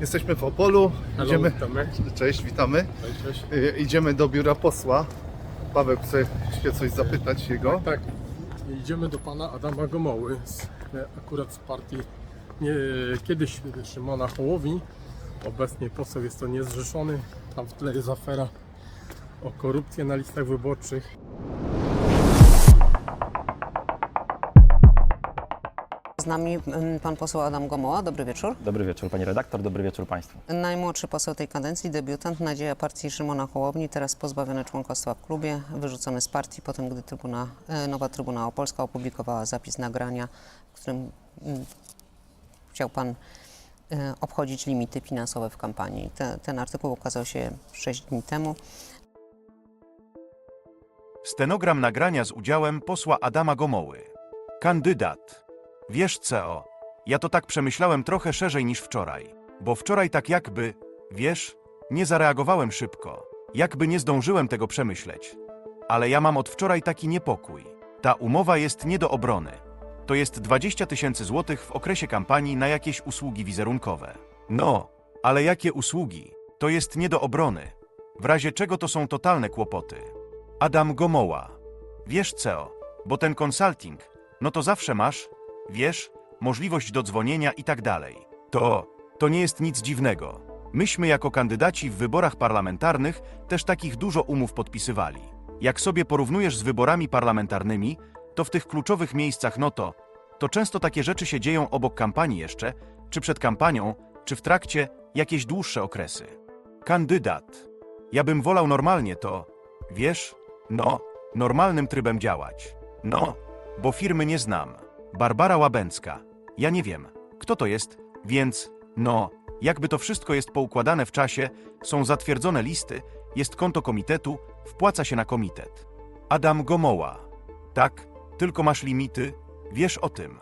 Jesteśmy w Opolu. Halo, Idziemy... witamy. Cześć, witamy. Cześć, cześć. Y, Idziemy do biura posła. Paweł chce się coś zapytać jego. Tak, idziemy do pana Adama Gomoły, z, e, akurat z partii nie, kiedyś Szymona Hołowi, obecnie poseł jest to niezrzeszony, tam w tle jest afera o korupcję na listach wyborczych. Z nami mm, pan poseł Adam Gomoła. Dobry wieczór. Dobry wieczór pani redaktor, dobry wieczór państwu. Najmłodszy poseł tej kadencji, debiutant, nadzieja partii Szymona Hołowni, teraz pozbawiony członkostwa w klubie, wyrzucony z partii, potem gdy trybuna, e, nowa Trybuna Opolska opublikowała zapis nagrania, w którym mm, chciał pan e, obchodzić limity finansowe w kampanii. Te, ten artykuł ukazał się 6 dni temu. Stenogram nagrania z udziałem posła Adama Gomoły. Kandydat. Wiesz co? Ja to tak przemyślałem trochę szerzej niż wczoraj. Bo wczoraj tak jakby, wiesz, nie zareagowałem szybko. Jakby nie zdążyłem tego przemyśleć. Ale ja mam od wczoraj taki niepokój. Ta umowa jest nie do obrony. To jest 20 tysięcy złotych w okresie kampanii na jakieś usługi wizerunkowe. No, ale jakie usługi? To jest nie do obrony. W razie czego to są totalne kłopoty. Adam Gomoła. Wiesz co, bo ten consulting, no to zawsze masz, wiesz, możliwość dodzwonienia i tak dalej. To, to nie jest nic dziwnego. Myśmy jako kandydaci w wyborach parlamentarnych też takich dużo umów podpisywali. Jak sobie porównujesz z wyborami parlamentarnymi, to w tych kluczowych miejscach no to, to często takie rzeczy się dzieją obok kampanii jeszcze, czy przed kampanią, czy w trakcie jakieś dłuższe okresy. Kandydat. Ja bym wolał normalnie to, wiesz, no, normalnym trybem działać. No, bo firmy nie znam. Barbara Łabęcka. Ja nie wiem, kto to jest, więc, no, jakby to wszystko jest poukładane w czasie, są zatwierdzone listy, jest konto komitetu, wpłaca się na komitet. Adam Gomoła. Tak, tylko masz limity, wiesz o tym.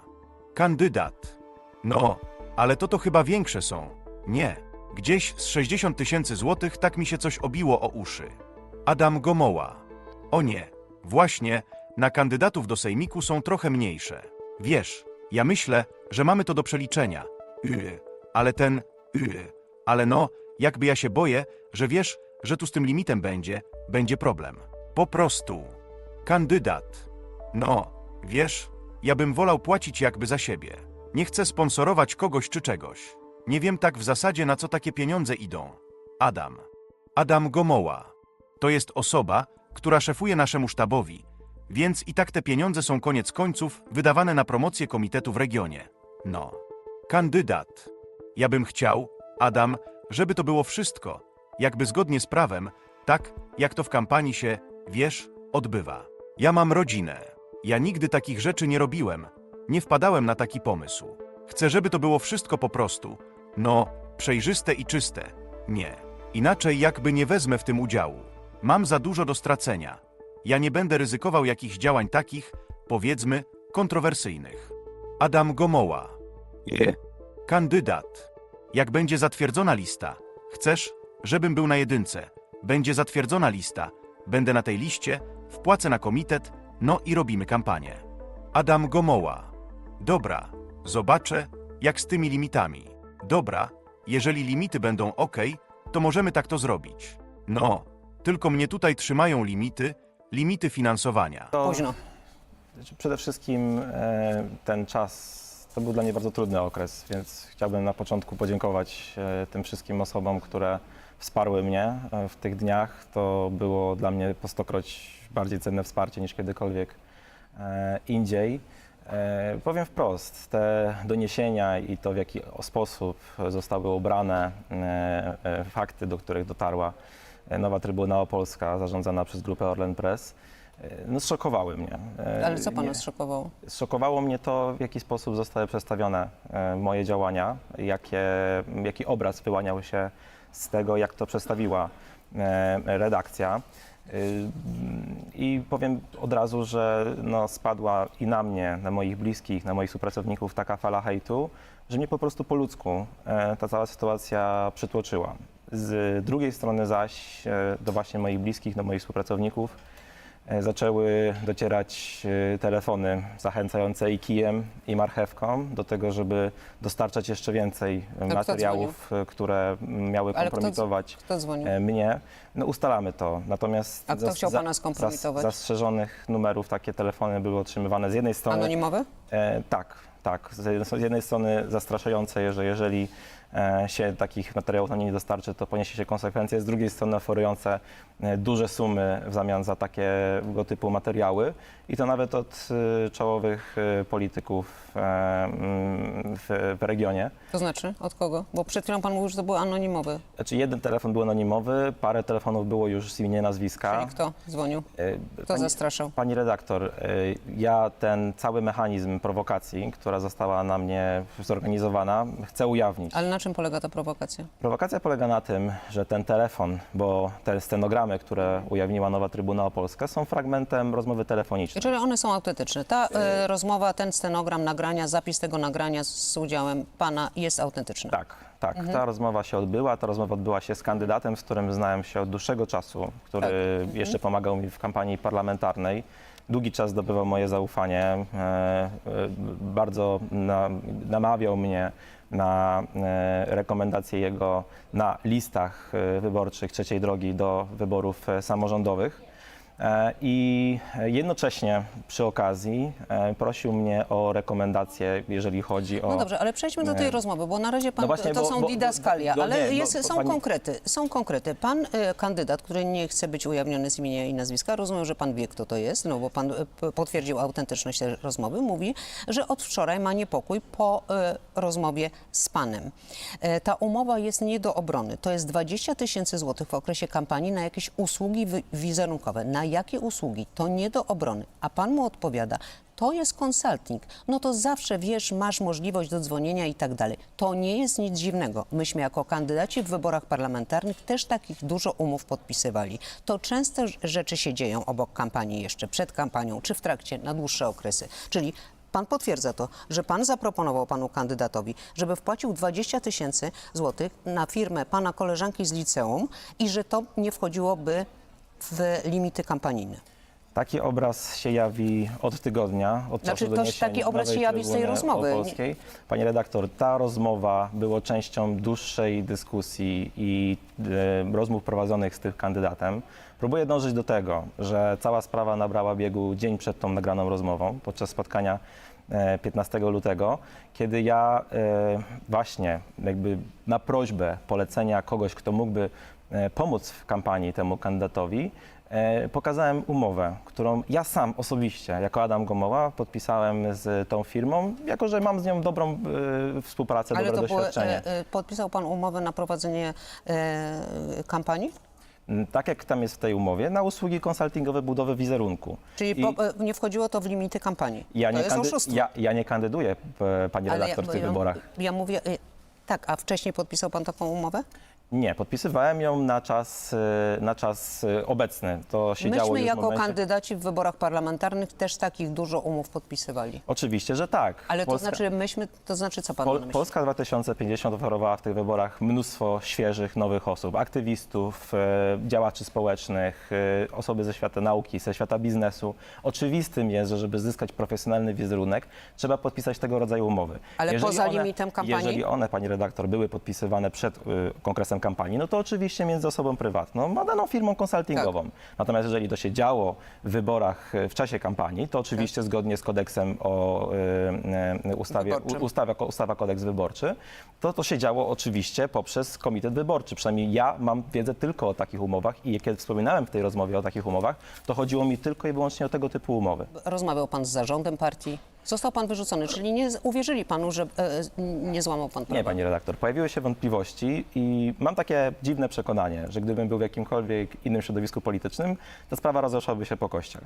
Kandydat. No, ale to to chyba większe są. Nie, gdzieś z 60 tysięcy złotych tak mi się coś obiło o uszy. Adam Gomoła. O nie, właśnie, na kandydatów do sejmiku są trochę mniejsze. Wiesz, ja myślę, że mamy to do przeliczenia. Yy, ale ten, yy, ale no, jakby ja się boję, że wiesz, że tu z tym limitem będzie, będzie problem. Po prostu. Kandydat. No, wiesz, ja bym wolał płacić jakby za siebie. Nie chcę sponsorować kogoś czy czegoś. Nie wiem tak w zasadzie na co takie pieniądze idą. Adam. Adam Gomoła. To jest osoba, która szefuje naszemu sztabowi, więc i tak te pieniądze są koniec końców wydawane na promocję komitetu w regionie. No. Kandydat. Ja bym chciał, Adam, żeby to było wszystko, jakby zgodnie z prawem, tak jak to w kampanii się, wiesz, odbywa. Ja mam rodzinę. Ja nigdy takich rzeczy nie robiłem. Nie wpadałem na taki pomysł. Chcę, żeby to było wszystko po prostu, no, przejrzyste i czyste. Nie. Inaczej jakby nie wezmę w tym udziału. Mam za dużo do stracenia. Ja nie będę ryzykował jakichś działań takich, powiedzmy, kontrowersyjnych. Adam Gomoła. Kandydat. Jak będzie zatwierdzona lista, chcesz, żebym był na jedynce. Będzie zatwierdzona lista, będę na tej liście, wpłacę na komitet, no i robimy kampanię. Adam Gomoła. Dobra, zobaczę, jak z tymi limitami. Dobra, jeżeli limity będą ok, to możemy tak to zrobić. No, tylko mnie tutaj trzymają limity, limity finansowania. To Późno. Przede wszystkim e, ten czas to był dla mnie bardzo trudny okres, więc chciałbym na początku podziękować e, tym wszystkim osobom, które wsparły mnie e, w tych dniach. To było dla mnie po stokroć bardziej cenne wsparcie niż kiedykolwiek e, indziej. E, Powiem wprost, te doniesienia i to w jaki sposób zostały ubrane e, e, fakty, do których dotarła nowa Trybuna Opolska zarządzana przez grupę Orlen Press, e, no zszokowały mnie. E, Ale co pana zszokowało? Zszokowało mnie to, w jaki sposób zostały przedstawione e, moje działania, jakie, jaki obraz wyłaniał się z tego, jak to przedstawiła e, redakcja. I powiem od razu, że no, spadła i na mnie, na moich bliskich, na moich współpracowników taka fala hejtu, że mnie po prostu po ludzku e, ta cała sytuacja przytłoczyła. Z drugiej strony zaś e, do właśnie moich bliskich, do moich współpracowników e, zaczęły docierać e, telefony zachęcające i kijem, i marchewką do tego, żeby dostarczać jeszcze więcej kto materiałów, które miały Ale kto- kompromitować Kto dzwonił? mnie. No ustalamy to, natomiast A kto chciał pana skompromitować? zastrzeżonych numerów takie telefony były otrzymywane z jednej strony... Anonimowy? E, tak, tak. Z jednej, z jednej strony zastraszające, że jeżeli e, się takich materiałów na nie nie dostarczy, to poniesie się konsekwencje. Z drugiej strony oferujące e, duże sumy w zamian za takiego typu materiały i to nawet od e, czołowych e, polityków e, mm, w, w regionie. To znaczy, od kogo? Bo przed chwilą pan mówił, że to był anonimowy. Znaczy jeden telefon był anonimowy, parę telefonów było już z imienia, nazwiska. Czyli kto dzwonił? E, Kto zastraszał? Pani redaktor, y, ja ten cały mechanizm prowokacji, która została na mnie zorganizowana, chcę ujawnić. Ale na czym polega ta prowokacja? Prowokacja polega na tym, że ten telefon, bo te stenogramy, które ujawniła Nowa Trybuna Opolska, są fragmentem rozmowy telefonicznej. Czyli one są autentyczne. Ta e, rozmowa, ten stenogram nagrania, zapis tego nagrania z udziałem pana jest autentyczny. Tak, tak. Ta rozmowa się odbyła. Ta rozmowa odbyła się z kandydatem, z którym znałem się od dłuższego czasu, który jeszcze pomagał mi w kampanii parlamentarnej. Długi czas zdobywał moje zaufanie, e, e, bardzo na, namawiał mnie na e, rekomendacje jego na listach wyborczych trzeciej drogi do wyborów samorządowych. E, I jednocześnie przy okazji e, prosił mnie o rekomendacje, jeżeli chodzi o. No dobrze, ale przejdźmy do tej Nie. rozmowy, bo na razie pan, No właśnie, to bo- są bo- didaskalia, bo- ale nie, bo- jest, bo są pani- konkrety. Są konkrety. Pan e, kandydat, który nie chce być ujawniony z imienia i nazwiska, rozumiem, że pan wie, kto to jest, no bo pan e, potwierdził autentyczność tej rozmowy, mówi, że od wczoraj ma niepokój po e, rozmowie z panem. E, ta umowa jest nie do obrony. To jest 20 tysięcy złotych w okresie kampanii na jakieś usługi wi- wizerunkowe. Na jakie usługi? To nie do obrony. A pan mu odpowiada, to jest konsulting. No to zawsze wiesz, masz możliwość do dzwonienia i tak dalej. To nie jest nic dziwnego. Myśmy jako kandydaci w wyborach parlamentarnych też takich dużo umów podpisywali. To często rzeczy się dzieją obok kampanii jeszcze, przed kampanią, czy w trakcie, na dłuższe okresy. Czyli Pan potwierdza to, że pan zaproponował panu kandydatowi, żeby wpłacił 20 tysięcy złotych na firmę pana koleżanki z liceum i że to nie wchodziłoby w limity kampanijne. Taki obraz się jawi od tygodnia, od Znaczy, czasu to doniesień taki obraz Nowej się jawi z tej Trybuny rozmowy. Opolskiej. Pani redaktor, ta rozmowa była częścią dłuższej dyskusji i e, rozmów prowadzonych z tym kandydatem. Próbuję dążyć do tego, że cała sprawa nabrała biegu dzień przed tą nagraną rozmową, podczas spotkania e, 15 lutego, kiedy ja e, właśnie jakby na prośbę polecenia kogoś, kto mógłby e, pomóc w kampanii temu kandydatowi, e, pokazałem umowę, którą ja sam osobiście, jako Adam Gomoła, podpisałem z tą firmą, jako że mam z nią dobrą e, współpracę, Ale dobre to było, doświadczenie. e, e, podpisał pan umowę na prowadzenie e, kampanii? M, Tak jak tam jest w tej umowie, na usługi konsultingowe budowy wizerunku. Czyli I po, e, nie wchodziło to w limity kampanii? ja, to nie jest kandy- oszustwo. ja, ja nie kandyduję, p- pani redaktor, w tych ja, wyborach. Ja mówię, e, tak, a wcześniej podpisał pan taką umowę? Nie, podpisywałem ją na czas, na czas e, obecny. To się działo Myśmy już w jako momencie... kandydaci w wyborach parlamentarnych też takich dużo umów podpisywali. Oczywiście, że tak. Ale to Polska- znaczy myśmy, to znaczy co pan Pol- myśli? Polska 2050 oferowała w tych wyborach mnóstwo świeżych, nowych osób, aktywistów, e, działaczy społecznych, e, osoby ze świata nauki, ze świata biznesu. Oczywistym jest, że żeby zyskać profesjonalny wizerunek, trzeba podpisać tego rodzaju umowy. Ale poza limitem kampanii? Jeżeli one, pani redaktor, były podpisywane przed e, kampanii, no to oczywiście między osobą prywatną a daną firmą konsultingową. Tak. Natomiast jeżeli to się działo w wyborach e, w czasie kampanii, to oczywiście Tak. zgodnie z kodeksem o e, e, ustawie, Wyborczym. u- ustawa, ustawa kodeks wyborczy, to to się działo oczywiście poprzez komitet wyborczy. Przynajmniej ja mam wiedzę tylko o takich umowach i kiedy wspominałem w tej rozmowie o takich umowach, to chodziło mi tylko i wyłącznie o tego typu umowy. Rozmawiał pan z zarządem partii, został pan wyrzucony, czyli nie z- uwierzyli panu, że e, nie złamał pan prawa. Nie, pani redaktor, pojawiły się wątpliwości i mam takie dziwne przekonanie, że gdybym był w jakimkolwiek innym środowisku politycznym, ta sprawa rozeszłaby się po kościach.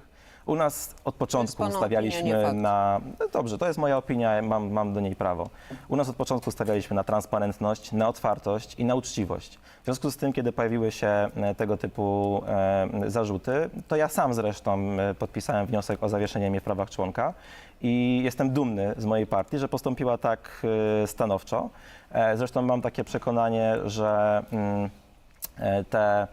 U nas od początku pana stawialiśmy opinia, nie fakt. na. No dobrze, to jest moja opinia, mam, mam do niej prawo. U nas od początku stawialiśmy na transparentność, na otwartość i na uczciwość. W związku z tym, kiedy pojawiły się e, tego typu e, zarzuty, to ja sam zresztą e, podpisałem wniosek o zawieszenie mnie w prawach członka i jestem dumny z mojej partii, że postąpiła tak e, stanowczo. E, Zresztą mam takie przekonanie, że mm, e, te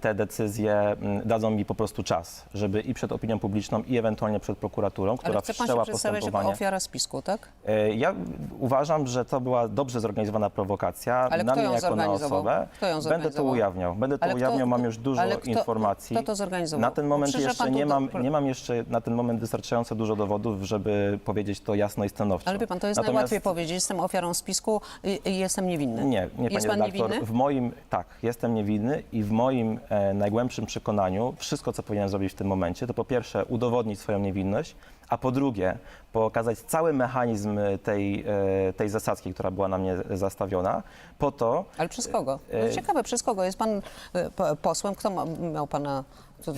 te decyzje m, dadzą mi po prostu czas, żeby i przed opinią publiczną, i ewentualnie przed prokuraturą, która Ale chce pan się wszczęła przedstawiać jako postępowanie. ofiara spisku, tak? E, Ja uważam, że to była dobrze zorganizowana prowokacja Ale na kto mnie ją jako na zorganizował? osobę. Kto ją Będę to zorganizował? ujawniał. Będę to Ale kto- ujawniał, mam już dużo ale kto- informacji. kto to zorganizował? Na ten moment przyszedł jeszcze pan tu nie do- mam, nie mam jeszcze na ten moment wystarczająco dużo dowodów, żeby powiedzieć to jasno i stanowczo. Ale wie pan, to jest Natomiast- najłatwiej powiedzieć, jestem ofiarą spisku i, i jestem niewinny. Nie, nie Jest panie pan redaktor. niewinny? W moim, tak, jestem niewinny i w moim e, najgłębszym przekonaniu wszystko, co powinienem zrobić w tym momencie, to po pierwsze udowodnić swoją niewinność, a po drugie pokazać cały mechanizm tej, e, tej zasadzki, która była na mnie zastawiona, po to, Ale przez kogo? E, No ciekawe, przez kogo? Jest pan e, po- posłem? Kto ma, miał pana co,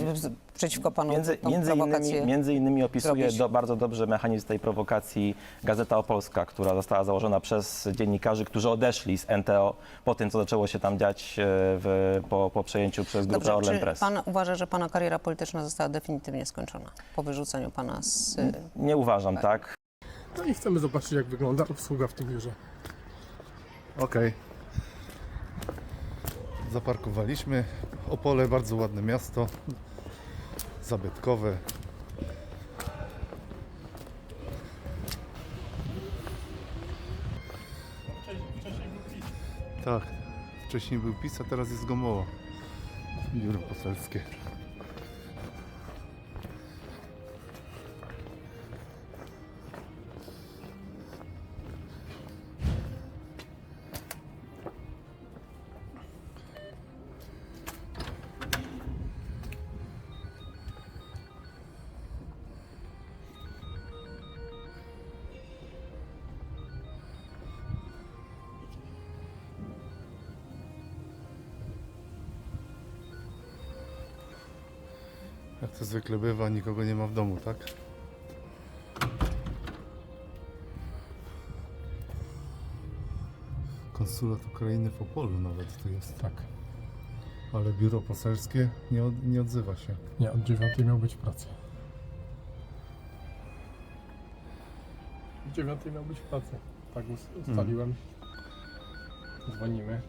przeciwko panu Między, między, innymi, między innymi opisuje do, bardzo dobrze mechanizm tej prowokacji Gazeta Opolska, która została założona przez dziennikarzy, którzy odeszli z NTO po tym, co zaczęło się tam dziać e, w, po, po przejęciu przez grupę Dobrze, Orlen czy Press. pan uważa, że pana kariera polityczna została definitywnie skończona po wyrzuceniu pana z... e, Nie uważam tak. No i chcemy zobaczyć, jak wygląda obsługa w tym biurze. Okej. Zaparkowaliśmy. Opole, bardzo ładne miasto. Zabytkowe. Tak. Wcześniej był PiS, a teraz jest Gomoła. Biuro poselskie. To zwykle bywa, nikogo nie ma w domu, tak? Konsulat Ukrainy w Opolu nawet to jest. Tak. Ale biuro poselskie nie, od, nie odzywa się. Nie, od dziewiątej miał być w pracy. Od dziewiątej miał być w pracy. Tak us- ustaliłem. Dzwonimy.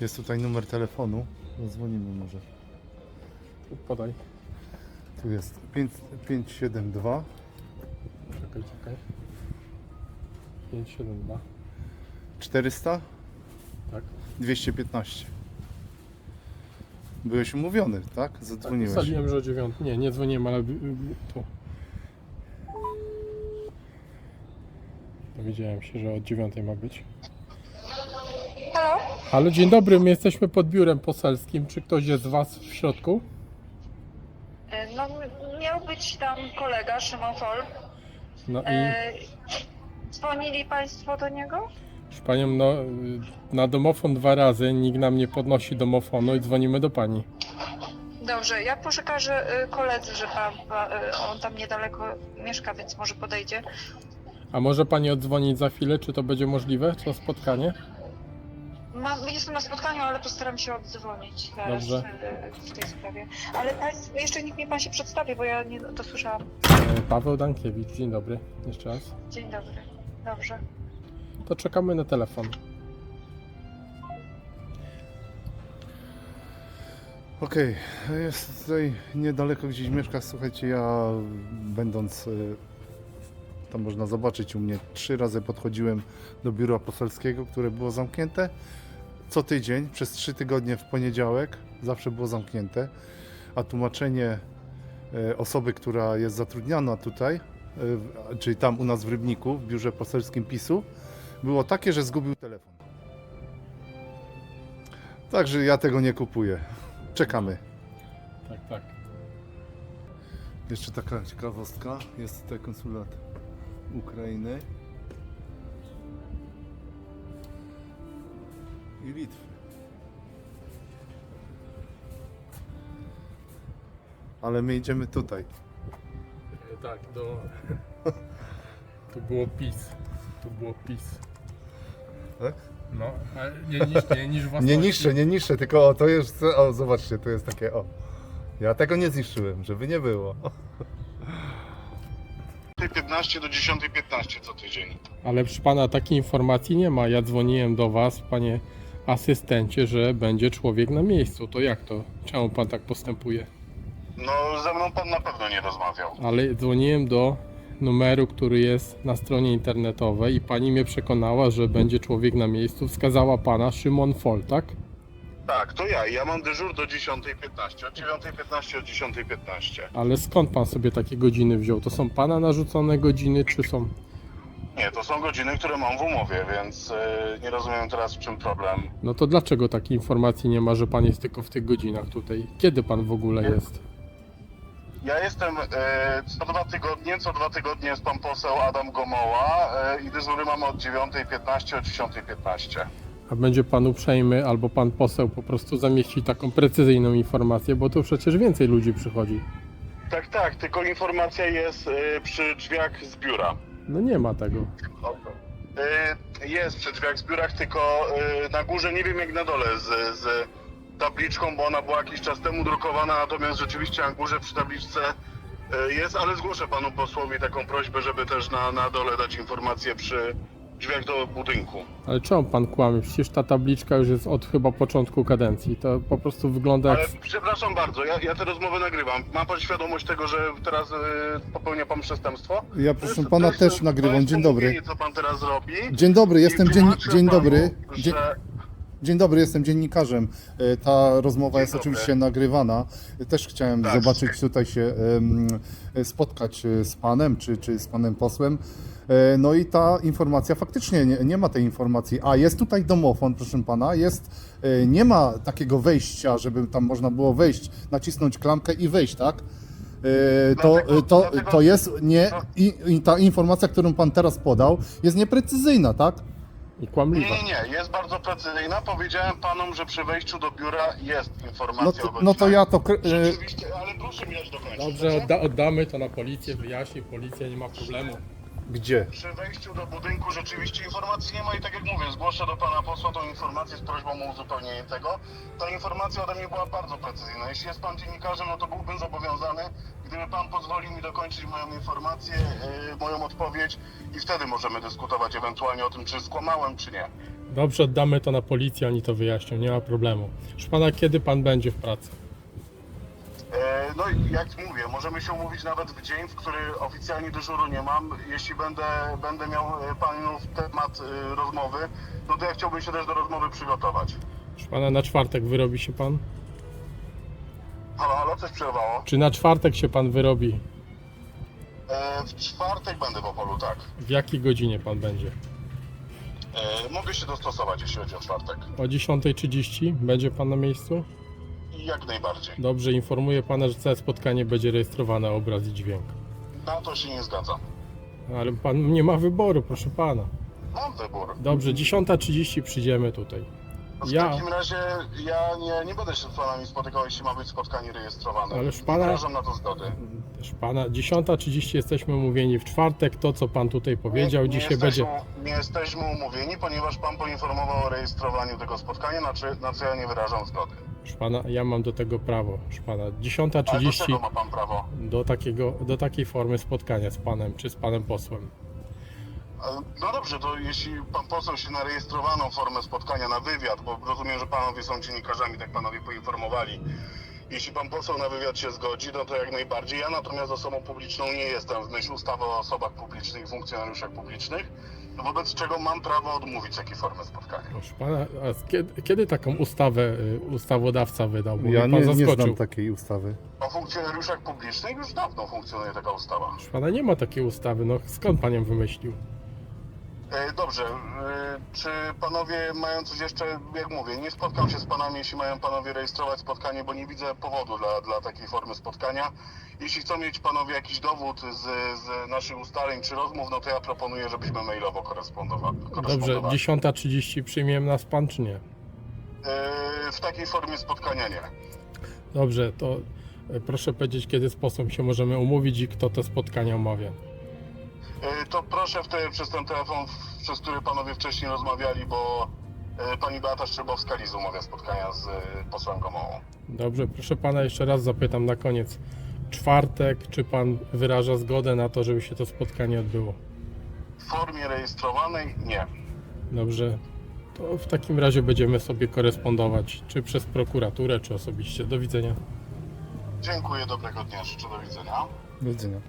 Jest tutaj numer telefonu. Zadzwonimy może. Podaj. Tu jest 5, 572 Czekaj, czekaj. 572. 400 Tak. 215. Byłeś umówiony, tak? tak Zadzwoniłeś. ustaliłem, że o dziewiątej. Nie, nie dzwoniłem, ale tu. Dowiedziałem się, że od dziewiątej ma być. Halo? Halo, dzień dobry, my jesteśmy pod biurem poselskim. Czy ktoś jest z Was w środku? E, miał być tam kolega, Szymon Fol. No i E, dzwonili Państwo do niego? proszę Panią, no, na domofon dwa razy, nikt nam nie podnosi domofonu i dzwonimy do Pani. Dobrze, ja przekażę y, koledzy, że pan, pa- y, on tam niedaleko mieszka, więc może podejdzie. A może Pani oddzwonić za chwilę, czy to będzie możliwe, to spotkanie? Mam, jestem na spotkaniu, ale postaram się oddzwonić teraz Dobrze. y, w tej sprawie. Ale państwo, jeszcze nikt mi Pan się przedstawi, bo ja nie dosłyszałam. E, Paweł Dankiewicz, dzień dobry, jeszcze raz. Dzień dobry. Dobrze. To czekamy na telefon. Okej, jest tutaj niedaleko gdzieś mieszka. Słuchajcie, ja będąc y, tam można zobaczyć u mnie, trzy razy podchodziłem do biura poselskiego, które było zamknięte. Co tydzień, przez trzy tygodnie w poniedziałek, zawsze było zamknięte. A tłumaczenie y, osoby, która jest zatrudniana tutaj, w- czyli tam u nas w Rybniku, w biurze poselskim PiSu, było takie, że zgubił telefon. Także ja tego nie kupuję. Czekamy. Tak, tak. Jeszcze taka ciekawostka. Jest tutaj konsulat Ukrainy i Litwy. Ale my idziemy tutaj. E, Tak, do... Tu było PiS. Tu było PiS. Tak? No, ale nie, niż, nie niż własności. Nie niszczę, nie niszczę, tylko o, to jest, o zobaczcie, to jest takie, o. Ja tego nie zniszczyłem, żeby nie było. 15 do 10.15 co tydzień. Ale proszę pana, takiej informacji nie ma. Ja dzwoniłem do was, panie asystencie, że będzie człowiek na miejscu. To jak to? Czemu pan tak postępuje? No, ze mną pan na pewno nie rozmawiał. Ale dzwoniłem do numeru, który jest na stronie internetowej i pani mnie przekonała, że będzie człowiek na miejscu. Wskazała pana Szymon Fol, tak? Tak, to ja. Ja mam dyżur do 10.15. Od 9.15 od 10.15. Ale skąd pan sobie takie godziny wziął? To są pana narzucone godziny, czy są... Nie, to są godziny, które mam w umowie, więc yy, nie rozumiem teraz w czym problem. No to dlaczego takiej informacji nie ma, że pan jest tylko w tych godzinach tutaj? Kiedy pan w ogóle jest? Ja jestem yy, co dwa tygodnie, co dwa tygodnie jest pan poseł Adam Gomoła yy, i dyżury mamy od 9.15 od 10.15. A będzie pan uprzejmy albo pan poseł po prostu zamieści taką precyzyjną informację, bo tu przecież więcej ludzi przychodzi. Tak, tak, tylko informacja jest yy, przy drzwiach z biura. No nie ma tego. Y, Jest przy drzwiach z biurach, tylko y, na górze nie wiem jak na dole z, z tabliczką, bo ona była jakiś czas temu drukowana, natomiast rzeczywiście na górze przy tabliczce y, jest, ale zgłoszę panu posłowi taką prośbę, żeby też na, na dole dać informację przy drzwiach do budynku. Ale czemu pan kłamie? Przecież ta tabliczka już jest od chyba początku kadencji. To po prostu wygląda jak... Ale przepraszam bardzo, ja, ja tę rozmowę nagrywam. Ma pan świadomość tego, że teraz y, popełnia pan przestępstwo? Ja To proszę jest- pana to też to nagrywam. jest Dzień dobry. pomówienie, co pan teraz robi. Dzień dobry, jestem I dzień, tłumaczę dzień panu, dobry. Dzień, Że... dzień dobry, jestem dziennikarzem. E, Ta rozmowa Dzień jest dobry. oczywiście nagrywana. Też chciałem Tak. zobaczyć tutaj się em, spotkać e, z panem czy, czy z panem posłem. E, No i ta informacja faktycznie nie, nie ma tej informacji. A jest tutaj domofon, proszę pana, jest e, nie ma takiego wejścia, żeby tam można było wejść, nacisnąć klamkę i wejść, tak? E, To, to, to jest nie. I ta informacja, którą pan teraz podał, jest nieprecyzyjna, tak? I Nie, kłamliwa. nie, nie, jest bardzo precyzyjna. Powiedziałem panom, że przy wejściu do biura jest informacja No o to, godzinach. no to ja to. kr- e, Rzeczywiście, ale proszę mi dać dokończyć. Dobrze, dobrze? odda oddamy to na policję, wyjaśni policja, nie ma problemu. Gdzie? Przy wejściu do budynku rzeczywiście informacji nie ma i tak jak mówię, zgłoszę do pana posła tą informację z prośbą o uzupełnienie tego. Ta informacja ode mnie była bardzo precyzyjna. Jeśli jest pan dziennikarzem, no to byłbym zobowiązany, gdyby pan pozwolił mi dokończyć moją informację, yy, moją odpowiedź i wtedy możemy dyskutować ewentualnie o tym, czy skłamałem, czy nie. Dobrze, oddamy to na policję, oni to wyjaśnią, nie ma problemu. Proszę pana, kiedy pan będzie w pracy? E, No i jak mówię, możemy się umówić nawet w dzień, w który oficjalnie dyżuru nie mam. Jeśli będę, będę miał e, panów temat e, rozmowy, no to ja chciałbym się też do rozmowy przygotować. Proszę pana, na czwartek wyrobi się pan? Halo, halo, coś przerwało? Czy na czwartek się pan wyrobi? E, W czwartek będę w Opolu, tak. W jakiej godzinie pan będzie? E, Mogę się dostosować, jeśli chodzi o czwartek. O 10.30 będzie pan na miejscu? Jak najbardziej. Dobrze, informuję pana, że całe spotkanie będzie rejestrowane obraz i dźwięk. Na to się nie zgadzam. Ale pan nie ma wyboru, proszę pana. Mam wybór. Dobrze, 10.30 przyjdziemy tutaj. W Ja- takim razie ja nie, nie będę się z panami spotykał, jeśli ma być spotkanie rejestrowane. Ależ Nie pana- wyrażam na to zgody. Proszę pana, 10.30 jesteśmy umówieni w czwartek. To, co pan tutaj powiedział, nie, dzisiaj będzie. jesteśmy, Nie jesteśmy umówieni, ponieważ pan poinformował o rejestrowaniu tego spotkania, na, czy, na co ja nie wyrażam zgody. Proszę pana, ja mam do tego prawo. Proszę pana, Ale do 10.30 czego ma pan prawo? do, takiego, do takiej formy spotkania z panem czy z panem posłem. No dobrze, to jeśli pan poseł się na rejestrowaną formę spotkania, na wywiad, bo rozumiem, że panowie są dziennikarzami, tak panowie poinformowali. Jeśli pan poseł na wywiad się zgodzi, no to jak najbardziej. Ja natomiast osobą publiczną nie jestem w myśl ustawy o osobach publicznych i funkcjonariuszach publicznych, wobec czego mam prawo odmówić takiej formy spotkania. Proszę pana, a kiedy, kiedy taką ustawę y, ustawodawca wydał? Bo Ja mnie pan nie, nie zaskoczył. znam takiej ustawy. O funkcjonariuszach publicznych już dawno funkcjonuje taka ustawa. Proszę pana, nie ma takiej ustawy. No skąd pan ją wymyślił? E, Dobrze, e, czy panowie mają coś jeszcze, jak mówię, nie spotkam się z panami, jeśli mają panowie rejestrować spotkanie, bo nie widzę powodu dla, dla takiej formy spotkania. Jeśli chcą mieć panowie jakiś dowód z, z naszych ustaleń czy rozmów, no to ja proponuję, żebyśmy mailowo korespondowa- Dobrze, korespondowali. 10.30 przyjmiemy nas pan czy nie? E, W takiej formie spotkania nie. Dobrze, to proszę powiedzieć, kiedy sposób się możemy umówić i kto te spotkania omawia. E, To proszę wtedy przez ten telefon, przez który panowie wcześniej rozmawiali, bo e, pani Beata Szczerbowska-Liz umawia spotkania z e, posłem Gomołą. Dobrze, proszę pana, jeszcze raz zapytam na koniec. Czwartek, czy pan wyraża zgodę na to, żeby się to spotkanie odbyło? W formie rejestrowanej nie. Dobrze, To w takim razie będziemy sobie korespondować, czy przez prokuraturę, czy osobiście. Do widzenia. Dziękuję, dobrego dnia, życzę do widzenia. Do widzenia.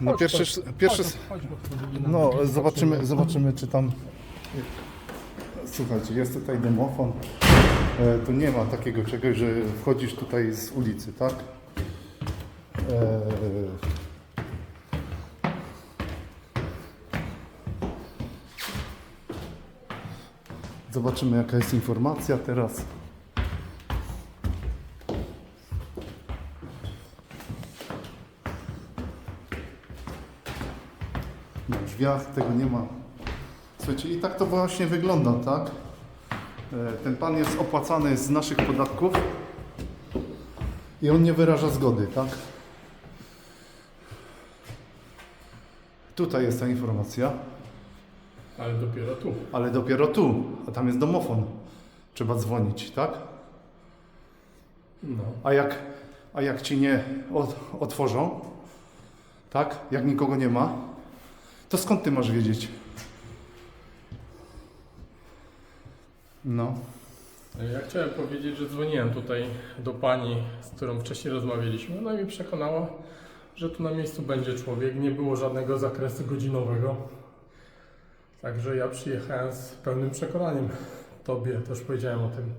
No Chodź, pierwszy, chodź, pierwszy, chodź, no zobaczymy, zobaczymy czy tam, słuchajcie, jest tutaj domofon, e, tu nie ma takiego czegoś, że wchodzisz tutaj z ulicy, tak? E, Zobaczymy jaka jest informacja teraz. Na drzwiach tego nie ma. Słuchajcie, i tak to właśnie wygląda, tak? E, Ten pan jest opłacany z naszych podatków i on nie wyraża zgody, tak? Tutaj jest ta informacja, Ale dopiero tu. ale dopiero tu, a tam jest domofon. Trzeba dzwonić, tak? No. A jak, a jak ci nie od, otworzą, tak? Jak nikogo nie ma, to skąd ty masz wiedzieć? No. Ja chciałem powiedzieć, że dzwoniłem tutaj do pani, z którą wcześniej rozmawialiśmy. Ona mi przekonała, że tu na miejscu będzie człowiek. Nie było żadnego zakresu godzinowego. Także ja przyjechałem z pełnym przekonaniem. Tobie też powiedziałem o tym,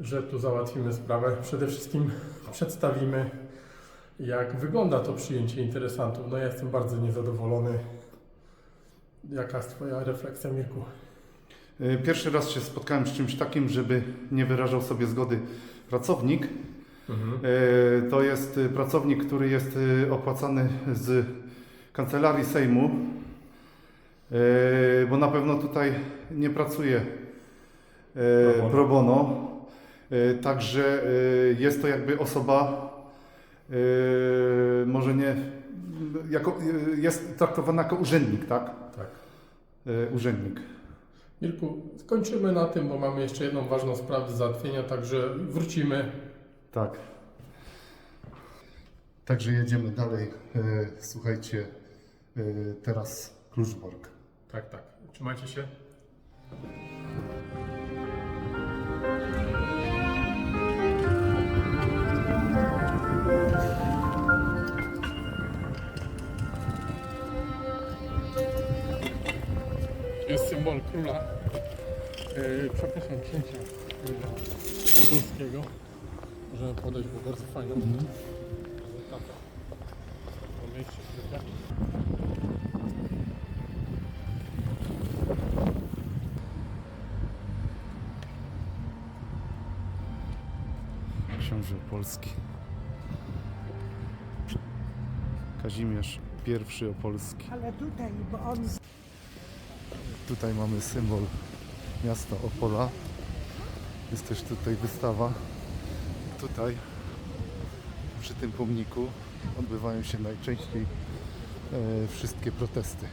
że tu załatwimy sprawę. Przede wszystkim przedstawimy, jak wygląda to przyjęcie interesantów. No ja jestem bardzo niezadowolony. Jaka jest Twoja refleksja, Mirku? Y, Pierwszy raz się spotkałem z czymś takim, żeby nie wyrażał sobie zgody pracownik. Mhm. Y, To jest y, pracownik, który jest opłacany z kancelarii Sejmu, bo na pewno tutaj nie pracuje Pro bono. pro bono. Także jest to jakby osoba, może nie, jako, y, jest traktowana jako urzędnik, tak? Tak. Y, Urzędnik. Mirku, skończymy na tym, bo mamy jeszcze jedną ważną sprawę do załatwienia, także wrócimy. Tak. Także jedziemy dalej. E, Słuchajcie, e, teraz Kluczbork. Tak, tak. Trzymajcie się. Symbol króla, yy, przepraszam, księcia yy, polskiego. Możemy podejść, bo bardzo fajnie. Miejsce świetne. Książę Polski. Kazimierz I Opolski. Ale tutaj, bo on Tutaj mamy symbol miasta Opola. Jest też tutaj wystawa. Tutaj, przy tym pomniku, odbywają się najczęściej e, wszystkie protesty.